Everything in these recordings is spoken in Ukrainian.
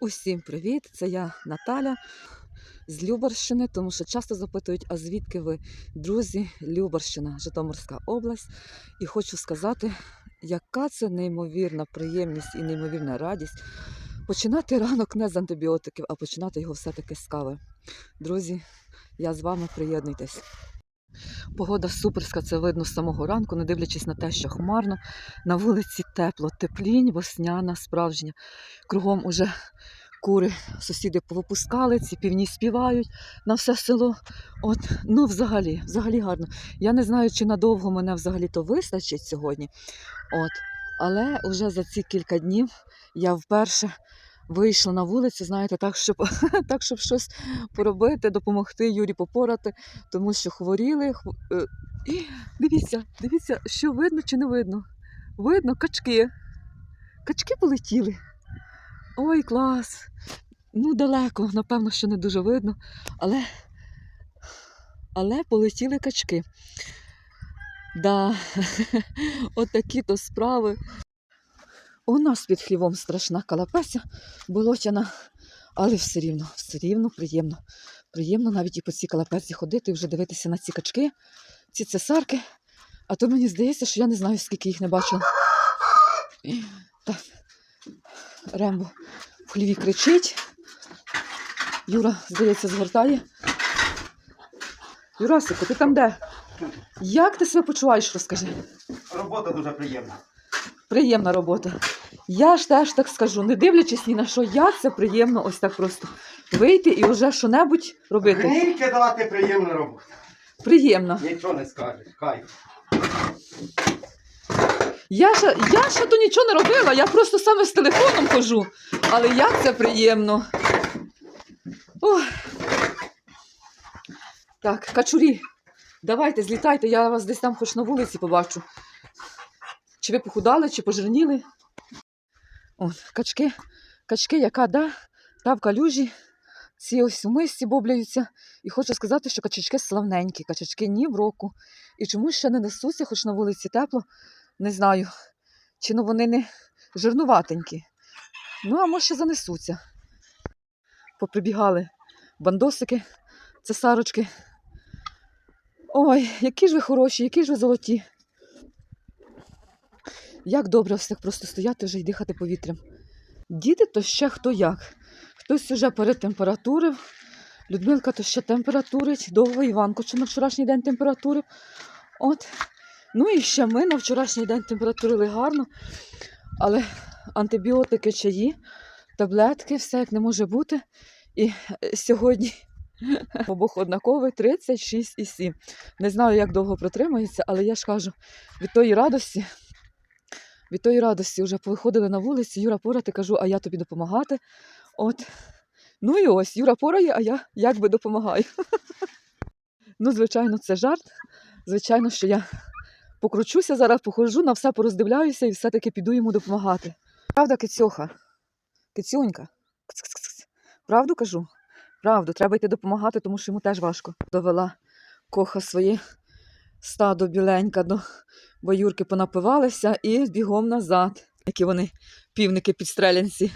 Усім привіт! Це я Наталя з Любарщини, тому що часто запитують, а звідки ви, друзі, Любарщина, Житомирська область. І хочу сказати, яка це неймовірна приємність і неймовірна радість починати ранок не з антибіотиків, а починати його все-таки з кави. Друзі, я з вами приєднуйтесь. Погода суперська, це видно з самого ранку, не дивлячись на те, що хмарно. На вулиці тепло, теплінь, весняна, справжня. Кругом уже кури сусіди повипускали, ці півні співають на все село. От, ну взагалі, взагалі гарно. Я не знаю, чи надовго мене взагалі то вистачить сьогодні. От, але вже за ці кілька днів я вперше вийшла на вулицю, знаєте, так, щоб, так, щоб щось поробити, допомогти Юрі попорати, тому що хворіли. хв- е, І дивіться, дивіться, що видно чи не видно. Видно качки. Качки полетіли. Ой, клас. Ну, далеко, напевно, що не дуже видно, але, але полетіли качки. Да, отакі то справи. У нас під хлівом страшна калапеся болотяна, але все рівно, все рівно приємно. Приємно навіть і по цій калапеці ходити, і вже дивитися на ці качки, ці цесарки. А то мені здається, що я не знаю, скільки їх не бачила. Так. Рембо в хліві кричить. Юра, здається, згортає. Юрасику, ти там де? Як ти себе почуваєш, розкажи? Робота дуже приємна. Приємна робота. Я ж теж так скажу, не дивлячись ні на що, як це приємно ось так просто вийти і вже що-небудь робити. Гнильки дати приємна робота. Приємно. Нічого не скажеш. Кайф. Я ще, я ще то нічого не робила, я просто саме з телефоном хожу. Але як це приємно. Ох. Так, качурі, давайте, злітайте, я вас десь там хоч на вулиці побачу. Чи ви похудали, чи пожирніли? От, качки, качки, яка да, та в калюжі. Ці ось у мисці бобляються. І хочу сказати, що качачки славненькі, качачки ні в року. І чомусь ще не несуться, хоч на вулиці тепло. Не знаю, чи ну вони не жирнуватенькі. Ну, а може ще занесуться. Поприбігали бандосики, цесарочки. Ой, які ж ви хороші, які ж ви золоті. Як добре ось так просто стояти вже і дихати повітрям. Діти то ще хто як. Хтось уже перетемпературив. Людмилка то ще температурить, довго Іванко чи на вчорашній день температурив. От. Ну і ще ми на вчорашній день температурили гарно, але антибіотики, чаї, таблетки, все як не може бути. І е, сьогодні обох однаковий 36,7. Не знаю, як довго протримається, але я ж кажу, від тої радості, від тої радості вже повиходили на вулицю, Юра порати, кажу, а я тобі допомагати. От. Ну і ось, Юра порає, а я якби допомагаю. Ну, звичайно, це жарт. Звичайно, що я покручуся зараз, походжу, на все пороздивляюся і все-таки піду йому допомагати. Правда, кицьоха? Кицюнька? Правду кажу? Правду, треба йти допомагати, тому що йому теж важко. Довела коха своє стадо біленька до баюрки понапивалися і бігом назад. Які вони півники підстрелянці.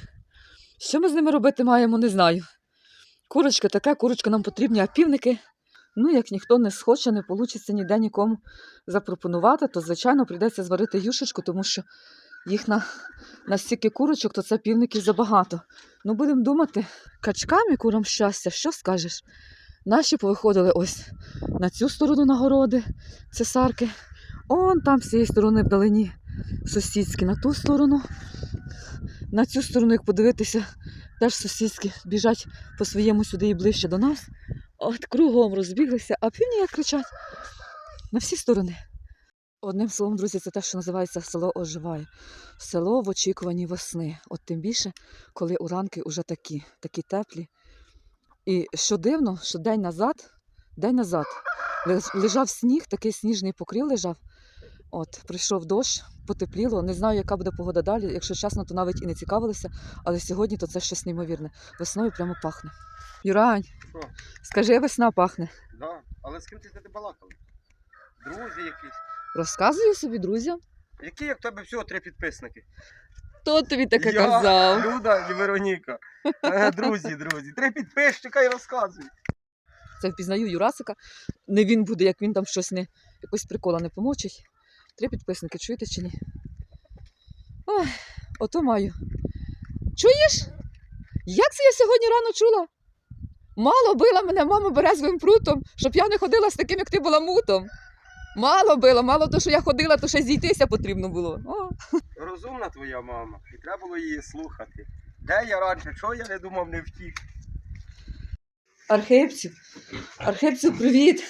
Що ми з ними робити маємо, не знаю. Курочка така, курочка нам потрібні, а півники Ну, як ніхто не схоче, не вийде ніде нікому запропонувати, то, звичайно, прийдеться зварити юшечку, тому що їх на, на стільки курочок, то це півників забагато. Ну, будемо думати, качкам і курам щастя, що скажеш? Наші повиходили ось на цю сторону нагороди, цесарки. Он там з цієї сторони вдалині сусідські, на ту сторону. На цю сторону, як подивитися, теж сусідські біжать по своєму сюди і ближче до нас. От кругом розбіглися, а півні як кричать на всі сторони. Одним словом, друзі, це те, що називається село оживає. Село в очікуванні весни. От тим більше, коли уранки вже такі, такі теплі. І що дивно, що день назад, день назад лежав сніг, такий сніжний покрив лежав. От, прийшов дощ, потепліло. Не знаю, яка буде погода далі. Якщо чесно, то навіть і не цікавилися, але сьогодні то це щось неймовірне. Весною прямо пахне. Юрань, Що? скажи, весна пахне. Да. Але з ким ти ти балакав? Друзі якісь. Розказую собі друзям. Які як в тебе всього три підписники? Хто тобі таке Я, казав? Люда і Вероніка. Е, Друзі, друзі. Три підписчика і розказуй. Це впізнаю Юрасика. Не він буде, як він там щось не якось прикола не помочить. Три підписники, чуєте чи ні? Ой, ото маю. Чуєш? Як це я сьогодні рано чула? Мало била мене мама березовим прутом, щоб я не ходила з таким, як ти була мутом. Мало била, мало то, що я ходила, то ще зійтися потрібно було. О. Розумна твоя мама. І треба було її слухати. Де я раніше, чого я не думав, не втік. Архипцю, Архипцю, привіт.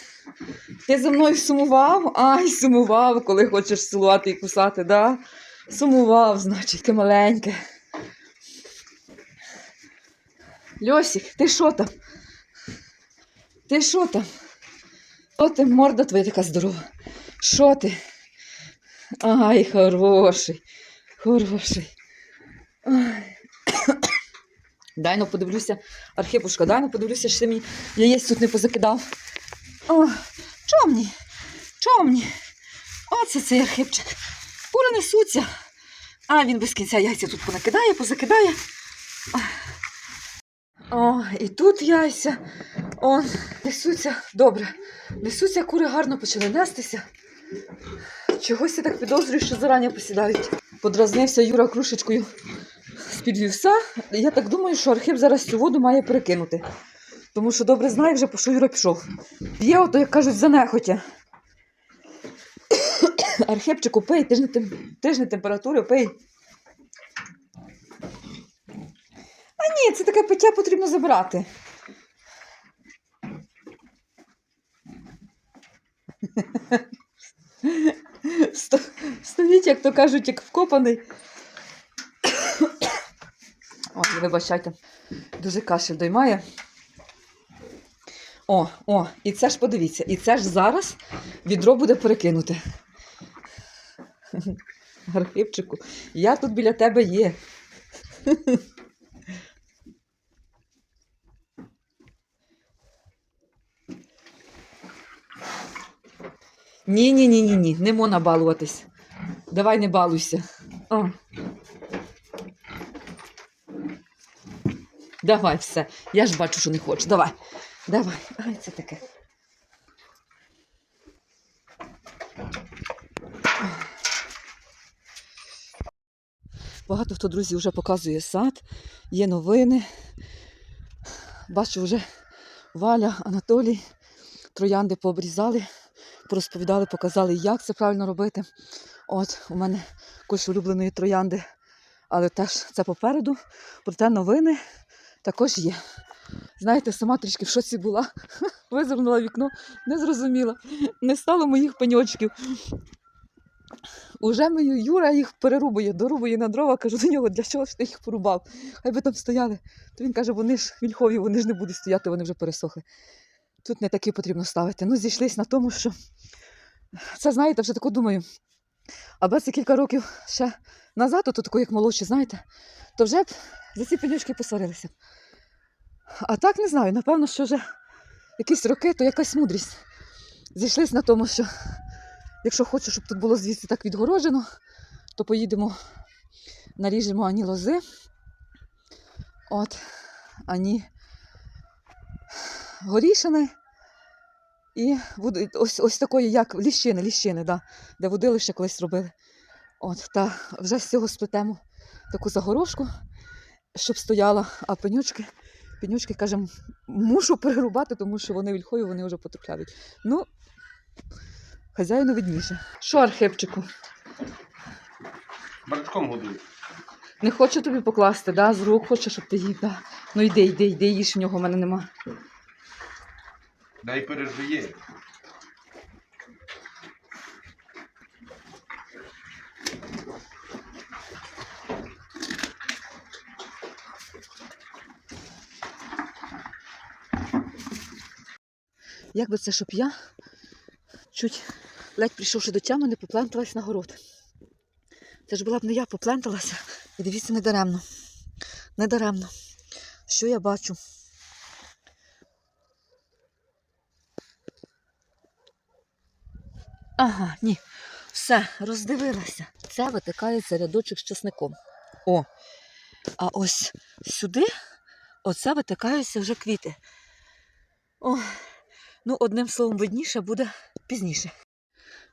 Ти за мною сумував? Ай, сумував, коли хочеш цілувати і кусати, да? Сумував, значить, таке маленьке. Льосік, ти що там? Ти що там? Що ти, морда твоя така здорова? Що ти? Ай, хороший, хороший. Ай. Дай ну подивлюся, Архипушка, дай ну подивлюся, що ти мені яєць тут не позакидав. О, чомні, чомні. Оце цей архипчик. Кури несуться. А він без кінця яйця тут понакидає, позакидає. О, і тут яйця. О, несуться. Добре. Несуться, кури гарно почали нестися. Чогось я так підозрюю, що зарані посідають. Подразнився Юра крушечкою з-під вівса. Я так думаю, що Архип зараз цю воду має перекинути. Тому що добре знає вже, по що Юра пішов. Є ото, як кажуть, занехотя. Архипчику, пий, ти ж не, тем... ти ж не температуру, пий. А ні, це таке пиття потрібно забирати. Сто... Стоїть, як то кажуть, як вкопаний. Ой, вибачайте, дуже кашель доймає. О, о, і це ж подивіться, і це ж зараз відро буде перекинуте. Архипчику, я тут біля тебе є. Ні, ні, ні, ні, не можна балуватись. Давай не балуйся. О. Давай все. Я ж бачу, що не хочеш. Давай. Давай. Ай, це таке. Багато хто, друзі, вже показує сад, є новини. Бачу, вже Валя, Анатолій, троянди пообрізали, порозповідали, показали, як це правильно робити. От, у мене куш улюбленої троянди, але теж це попереду. Проте новини також є. Знаєте, сама трішки в шоці була. Визирнула вікно, не зрозуміла. Не стало моїх пеньочків. Уже мою Юра їх перерубує, дорубує на дрова, кажу до нього, для чого ж ти їх порубав? Хай би там стояли. То він каже, вони ж вільхові, вони ж не будуть стояти, вони вже пересохли. Тут не такі потрібно ставити. Ну, зійшлись на тому, що це, знаєте, вже тако думаю. Аби це кілька років ще назад, то тако, як молодші, знаєте, то вже б за ці пенючки посварилися. А так не знаю, напевно, що вже якісь роки, то якась мудрість. Зійшлись на тому, що якщо хочу, щоб тут було звідси так відгорожено, то поїдемо, наріжемо ані лози, от, ані горішини. І ось, ось такої, як ліщини, ліщини, да, де водилище колись робили. От, та вже з цього сплетемо таку загорожку, щоб стояла, а пенючки, пенючки, каже, мушу перерубати, тому що вони вільхові, вони вже потрухляві. Ну, хазяїну видніше. Що, Архипчику, Барачком годують. не хочу тобі покласти, да? з рук хочу, щоб ти їв. Да? Ну йди, йди, йди, їж в нього в мене нема. Дай пережиє. Як би це, щоб я чуть ледь прийшовши до тями, не попленталась на город. Це ж була б не я попленталася. І дивіться, не даремно. Не. Що я бачу? Ага, ні. Все, роздивилася. Це витикається рядочок з часником. О! А ось сюди, оце витикаються вже квіти. О, ну, одним словом, видніше буде пізніше.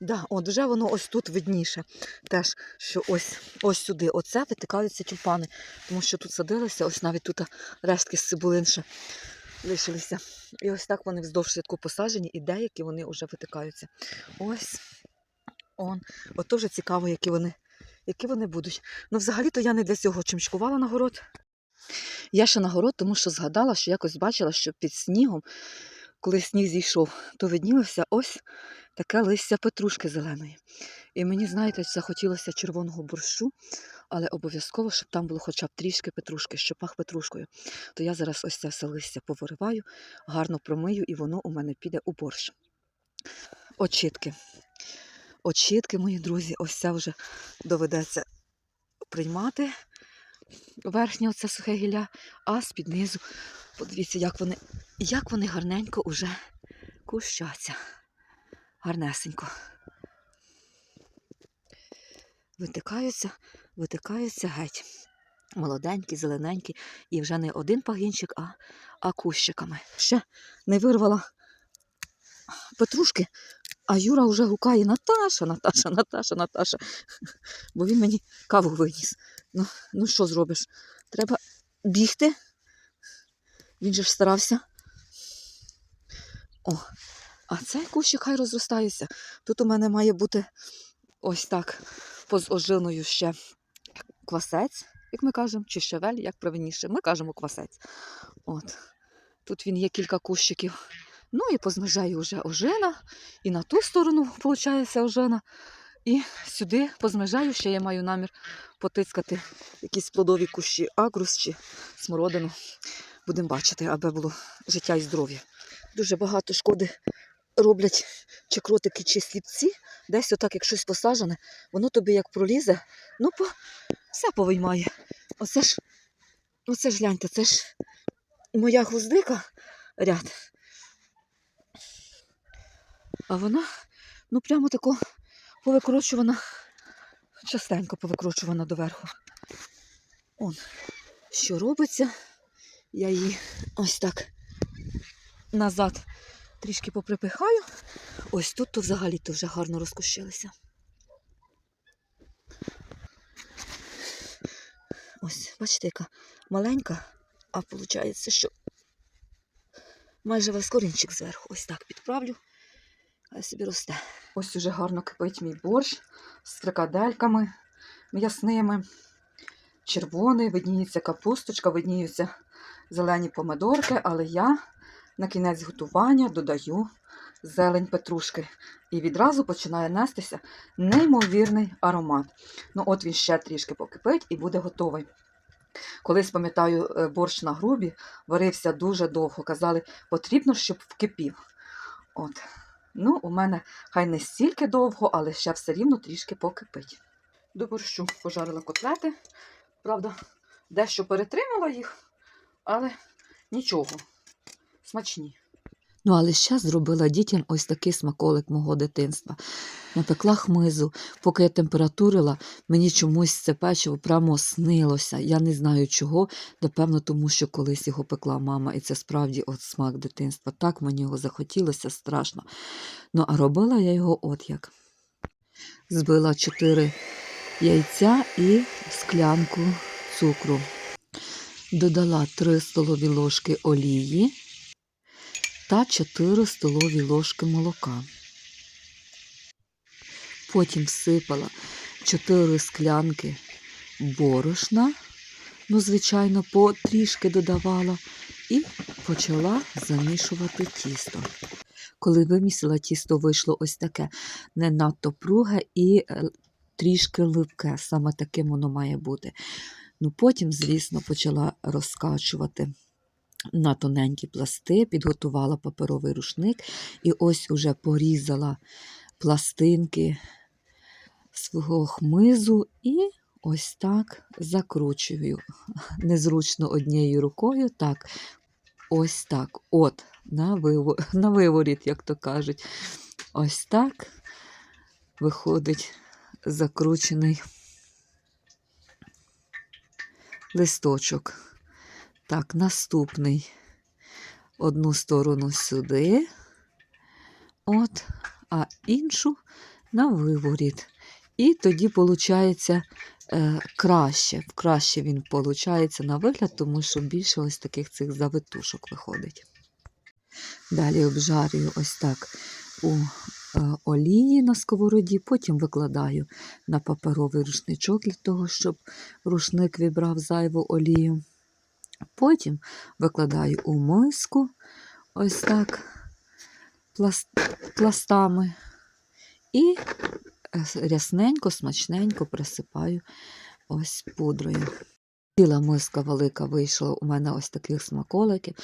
Да, от вже воно ось тут видніше. Теж, що ось, ось сюди, оце витикаються тюльпани. Тому що тут садилися, ось навіть тут рештки з цибулин ще лишилися. І ось так вони вздовж рядку посаджені, і деякі вони вже витикаються. Ось. Он. От дуже цікаво, які вони, які вони будуть. Ну, взагалі-то я не для цього чимчкувала на город. Я ще на город, тому що згадала, що якось бачила, що під снігом, коли сніг зійшов, то виднілося ось таке листя петрушки зеленої. І мені, знаєте, захотілося червоного борщу, але обов'язково, щоб там було хоча б трішки петрушки, що пах петрушкою. То я зараз ось це все листя повириваю, гарно промию, і воно у мене піде у борщ. Очітки. Очітки, мої друзі, ось це вже доведеться приймати верхнє оце сухе гілля, а з-під низу, подивіться, як вони, як вони гарненько уже кущаться. Гарнесенько. Витикаються, витикаються геть. Молоденькі, зелененькі, і вже не один пагінчик, а, а кущиками. Ще не вирвала петрушки, а Юра вже гукає Наташа, Наташа, Наташа, Наташа. Бо він мені каву виніс. Ну, ну що зробиш? Треба бігти. Він же ж старався. О, а цей кущик хай розростається. Тут у мене має бути ось так поза ожиною ще квасець, як ми кажемо, чи щавель, як правильніше. Ми кажемо квасець. От. Тут він є кілька кущиків. Ну і поза межею вже ожина, і на ту сторону, виходить, ожина. І сюди поза межею ще я маю намір потискати якісь плодові кущі, агрус чи смородину. Будемо бачити, аби було життя і здоров'я. Дуже багато шкоди роблять чи кротики, чи сліпці. Десь отак, як щось посаджене, воно тобі як пролізе, ну по... все повиймає. Оце ж, оце ж гляньте, це ж моя гвоздика ряд. А вона, ну прямо тако повикручувана, частенько повикручувана доверху. Он, що робиться, я її ось так назад трішки поприпихаю. Ось тут то взагалі то вже гарно розкущилися. Ось, бачите, яка маленька, а виходить, що майже весь корінчик зверху. Ось так підправлю, хай собі росте. Ось уже гарно кипить мій борщ з фрикадельками м'ясними. Червоний, видніється капусточка, видніються зелені помидорки, але я на кінець готування додаю зелень петрушки. І відразу починає нестися неймовірний аромат. Ну, от він ще трішки покипить і буде готовий. Колись, пам'ятаю, е, борщ на грубі варився дуже довго. Казали, потрібно, щоб вкипів. От. Ну, у мене хай не стільки довго, але ще все рівно трішки покипить. До борщу пожарила котлети. Правда, дещо перетримала їх, але нічого. Смачні. Ну, але ще зробила дітям ось такий смаколик мого дитинства. Напекла хмизу, поки я температурила, мені чомусь це печиво прямо снилося. Я не знаю чого, напевно, тому що колись його пекла мама, і це справді от смак дитинства. Так мені його захотілося страшно. Ну, а робила я його от як. Збила 4 яйця і склянку цукру. Додала 3 столові ложки олії та 4 столові ложки молока. Потім всипала 4 склянки борошна, ну, звичайно, потрішки додавала, і почала замішувати тісто. Коли вимісила, тісто вийшло ось таке не надто пруге і е, трішки липке, саме таким воно має бути. Ну, потім, звісно, почала розкачувати на тоненькі пласти, підготувала паперовий рушник і ось уже порізала пластинки свого хмизу і ось так закручую. Незручно однією рукою, так, ось так, от, на, виво, на виворіт, як то кажуть. Ось так виходить закручений листочок. Так, наступний. Одну сторону сюди, от, а іншу на виворіт. І тоді виходить е, краще. Краще він виходить на вигляд, тому що більше ось таких цих завитушок виходить. Далі обжарюю ось так у е, олії на сковороді, потім викладаю на паперовий рушничок для того, щоб рушник вібрав зайву олію. Потім викладаю у миску ось так пластами і рясненько, смачненько присипаю ось пудрою. Ціла миска велика вийшла у мене ось таких смаколиків.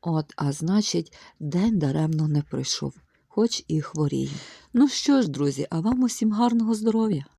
От, а значить, день даремно не пройшов, хоч і хворію. Ну що ж, друзі, а вам усім гарного здоров'я!